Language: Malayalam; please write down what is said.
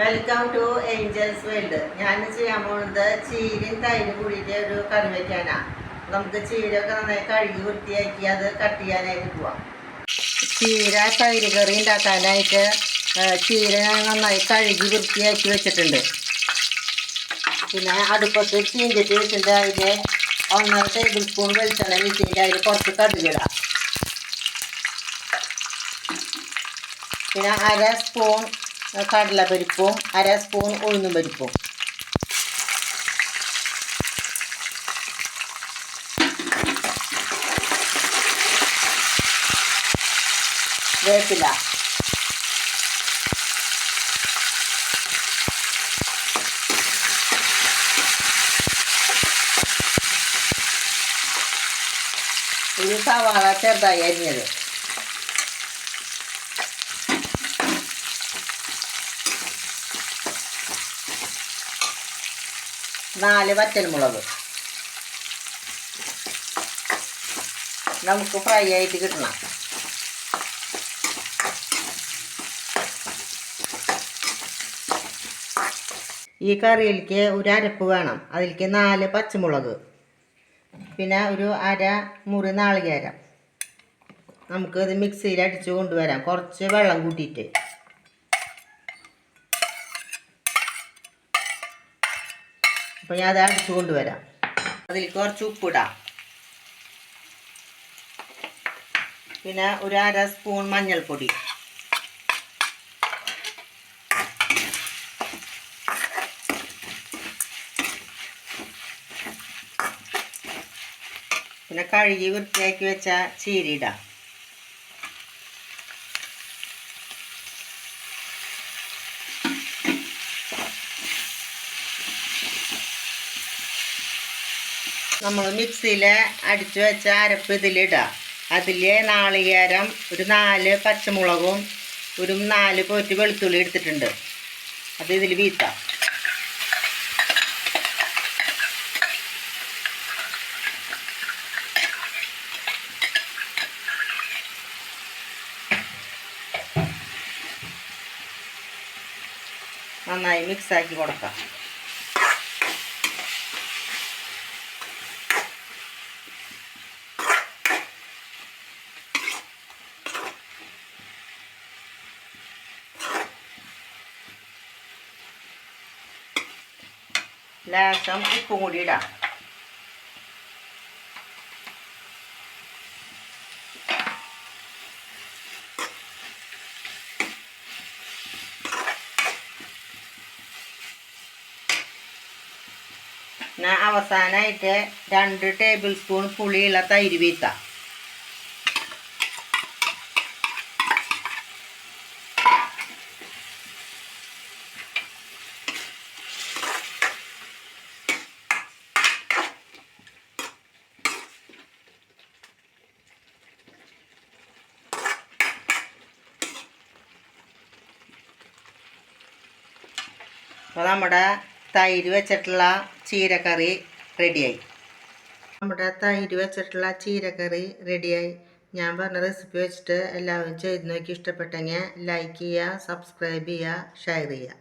വെൽക്കം ടു ഏഞ്ചൽസ് വേൾഡ് ഞാൻ ചെയ്യാൻ പോകുന്നത് ചീരയും തൈരും കൂടിയിട്ട് ഒരു കറി വയ്ക്കാനാണ് നമുക്ക് ചീരയൊക്കെ നന്നായി കഴുകി വൃത്തിയാക്കി അത് കട്ട് ചെയ്യാനായിട്ട് പോവാം. ചീര തൈര് കറി ഉണ്ടാക്കാനായിട്ട് ചീര നന്നായി കഴുകി വൃത്തിയാക്കി വെച്ചിട്ടുണ്ട്. പിന്നെ അടുപ്പത്ത് ചീഞ്ചട്ടി വെച്ചിട്ട് അതിൽ ഒന്നര ടേബിൾ സ്പൂൺ വെളിച്ചെണ്ണ വീട്ടിന്റെ അതിൽ കുറച്ച് കടുകിടാം. പിന്നെ അര സ്പൂൺ കടലപ്പരിപ്പും അര സ്പൂൺ ഉഴുന്നും പരിപ്പും. വേപ്പില. ഒരു സവാള ചെറുതായി അരിഞ്ഞത്. നാല് വറ്റൽമുളക്. നമുക്ക് ഫ്രൈ ആയിട്ട് കിട്ടണം. ഈ കറിയിലേക്ക് ഒരു അരപ്പ് വേണം. അതിലേക്ക് നാല് പച്ചമുളക്. പിന്നെ ഒരു അര മുറി നാളികേരം. നമുക്ക് ഇത് മിക്സിയിൽ അടിച്ച് കൊണ്ടുവരാം. കുറച്ച് വെള്ളം കൂട്ടിയിട്ട്. അപ്പോൾ ഞാൻ അത് അടിച്ചു കൊണ്ടുവരാം. അതിൽ കുറച്ച് ഉപ്പിടാം. പിന്നെ ഒരു അര സ്പൂൺ മഞ്ഞൾപ്പൊടി. പിന്നെ കഴുകി വൃത്തിയാക്കി വെച്ച ചീരിയിടാം നമ്മൾ മിക്സിയിൽ അടിച്ചു വെച്ച അരപ്പ് ഇതിലിടുക അതിൽ നാളികേരം ഒരു നാല് പച്ചമുളകും ഒരു നാല് പോറ്റ് വെളുത്തുള്ളി എടുത്തിട്ടുണ്ട്. അത് ഇതിൽ വീത്താം നന്നായി മിക്സാക്കി കൊടുക്കാം. ലേശം ഉപ്പും കൂടി ഇടാം. അവസാനമായിട്ട് രണ്ട് ടേബിൾ സ്പൂൺ പുളിയുള്ള തൈര് വീത്താം അപ്പോൾ നമ്മുടെ തൈര് വെച്ചിട്ടുള്ള ചീരക്കറി റെഡിയായി. നമ്മുടെ തൈര് വെച്ചിട്ടുള്ള ചീരക്കറി റെഡിയായി. ഞാൻ പറഞ്ഞ റെസിപ്പി വെച്ചിട്ട് എല്ലാവരും ചെയ്ത് നോക്കി. ഇഷ്ടപ്പെട്ടെങ്കിൽ ലൈക്ക് ചെയ്യുക സബ്സ്ക്രൈബ് ചെയ്യുക ഷെയർ ചെയ്യുക.